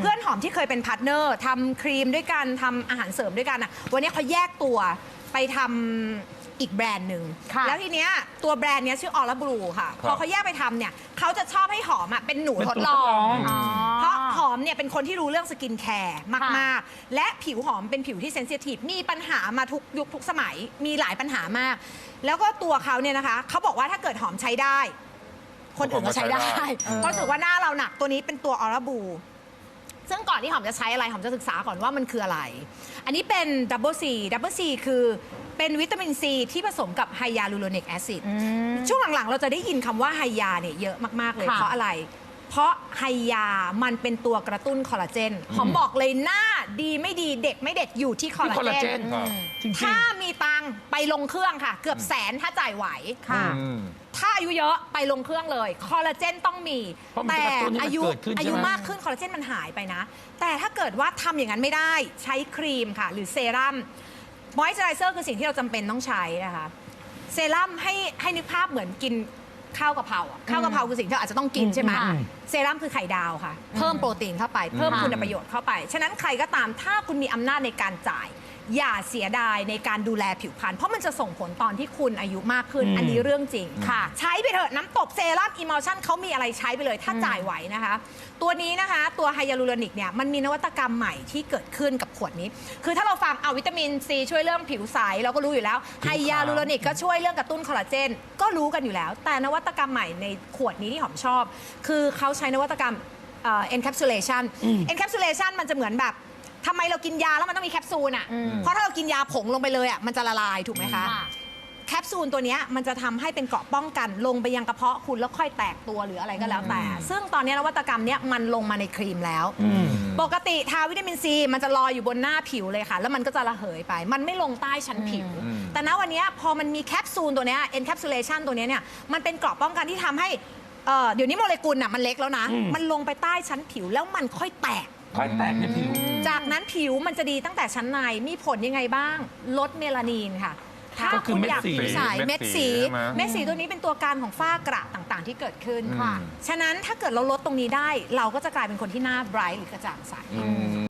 เพื่อนหอมที่เคยเป็นพาร์ทเนอร์ทำครีมด้วยกันทำอาหารเสริมด้วยกันอะวันนี้เขาแยกตัวไปทำอีกแบรนด์หนึ่งค่ะแล้วทีเนี้ยตัวแบรนด์เนี้ยชื่อออร่าบลูค่ะครับพอเขาแยกไปทำเนี่ยเขาจะชอบให้หอมอะเป็นหนูเป็นทดตัวลทดลอองงอ๋อ เพราะหอมเนี่ยเป็นคนที่รู้เรื่องสกินแคร์มาก ๆ และผิวหอมเป็นผิวที่เซนซิทีฟมีปัญหามาทุกยุคทุกสมัยมีหลายปัญหามาก แล้วก็ตัวเขาเนี่ยนะคะเขาบอกว่าถ้าเกิดหอมใช้ได้ คนอื่นก็ใช้ได้ คนก็ใช้ได้ เพราะรู้สึกว่าหน้าเราหนักตัวนี้เป็นตัวออร่าบู ซึ่งก่อนที่หอมจะใช้อะไรหอมจะศึกษาก่อนว่ามันคืออะไร อันนี้เป็นดับเบิลซีดับเบิลซีคือเป็นวิตามินซีที่ผสมกับไฮยาลูโรนิกแอซิดช่วงหลังๆ เราจะได้ยินคำว่าไฮยาเนี่ยเยอะมากๆเลยค่ะเพราะอะไร เพราะไฮยามันเป็นตัวกระตุ้นคอลลาเจนหอมบอกเลยหน้าดีไม่ดีเด็กไม่เด็กอยู่ที่คอลที่ลาคอลลาเจเจนนครับจริงถ้ามีตังค์ไปลงเครื่องค่ะ เกือบแสนถ้าจ่ายไหวค่ะอืม ถ้าอายุเยอะไปลงเครื่องเลยคอลลาเจนต้องมี เพราะมันแต่จะกระตุ้นให้มันอายุเกิดขึ้นอายุใช่ไหมมากขึ้นคอลลาเจนมันหายไปนะ แต่ถ้าเกิดว่าทำอย่างนั้นไม่ได้ใช้ครีมค่ะ หรือเซรั่มมอยส์เจอไรเซอร์คือสิ่งที่เราจำเป็นต้องใช้นะคะ เซรั่มให้ให้นึกภาพเหมือนกินข้าวกะเพราอะข้าวกะเพราคือสิ่งที่เราอาจจะต้องกินใช่ไหมอืม เซรั่มคือไข่ดาวค่ะ เพิ่มโปรตีนเข้าไป เพิ่มค่ะคุณประโยชน์เข้าไป ฉะนั้นใครก็ตามถ้าคุณมีอำนาจในการจ่าย อย่าเสียดายในการดูแลผิวพรรณเพราะมันจะส่งผลตอนที่คุณอายุมากขึ้น อืม อันนี้เรื่องจริงค่ะ ใช้ไปเถอะน้ำตบเซรั่มอิม l ชั่นเขามีอะไรใช้ไปเลยถ้าจ่ายไหวนะคะ ตัวนี้นะคะตัวไฮยาลูโรนิกเนี่ยมันมีนวัตกรรมใหม่ที่เกิดขึ้นกับขวดนี้ คือถ้าเราฟังเอาวิตามินซีช่วยเรื่องผิวใสเราก็รู้อยู่แล้วไฮยาลูโรนิกก็ช่วยเรื่องกระตุ้นคอลลาเจนก็รู้กันอยู่แล้ว แต่นวัตกรรมใหม่ในขวดนี้ที่หอมชอบ คือเขาใช้นวัตกรรมเอ่อ encapsulation encapsulation มันจะเหมือนแบบ ทำไมเรากินยาแล้วมันต้องมีแคปซูลอะ อืม เพราะถ้าเรากินยาผงลงไปเลยอะมันจะละลายถูกไหมคะ ค่ะ แคปซูลตัวเนี้ยมันจะทำให้เป็นเกราะป้องกันลงไปยังกระเพาะคุณแล้วค่อยแตกตัวหรืออะไรก็แล้วแต่ ซึ่งตอนนี้นวัตกรรมเนี้ยมันลงมาในครีมแล้ว ปกติทาวิตามินซีมันจะลอยอยู่บนหน้าผิวเลยค่ะ แล้วมันก็จะระเหยไป มันไม่ลงใต้ชั้นผิวอืมแต่ณวันเนี้ยพอมันมีแคปซูลตัวเนี้ย encapsulation ตัวเนี้ยเนี่ยมันเป็นเกราะป้องกันที่ทำให้เอ่อเดี๋ยวนี้โมเลกุลน่ะมันเล็กแล้วนะอืมมันลงไปใต้ชั้นผิวแล้วมันค่อยแตก ค่อยแตกในผิว จากนั้นผิวมันจะดีตั้งแต่ชั้นในมีผลยังไงบ้าง ลดเมลานีนค่ะ ถ้าก็คือคุณเม็ดอยากสีผิวใสเม็เม็ดดสีสีใช่ไหม เม็ดสีตัวนี้เป็นตัวการของฝ้ากระต่างๆ ที่เกิดขึ้นค่ะ ฉะนั้นถ้าเกิดเราลดตรงนี้ได้ เราก็จะกลายเป็นคนที่หน้าไบรท์หรือกระจ่างใส อืม